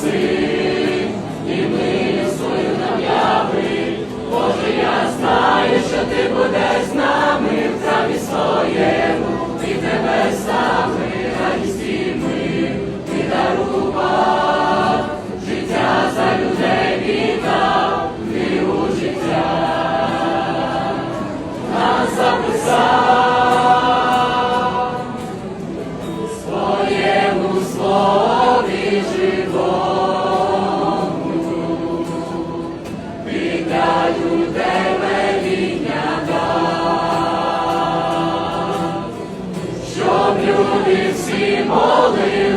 see. Всі моли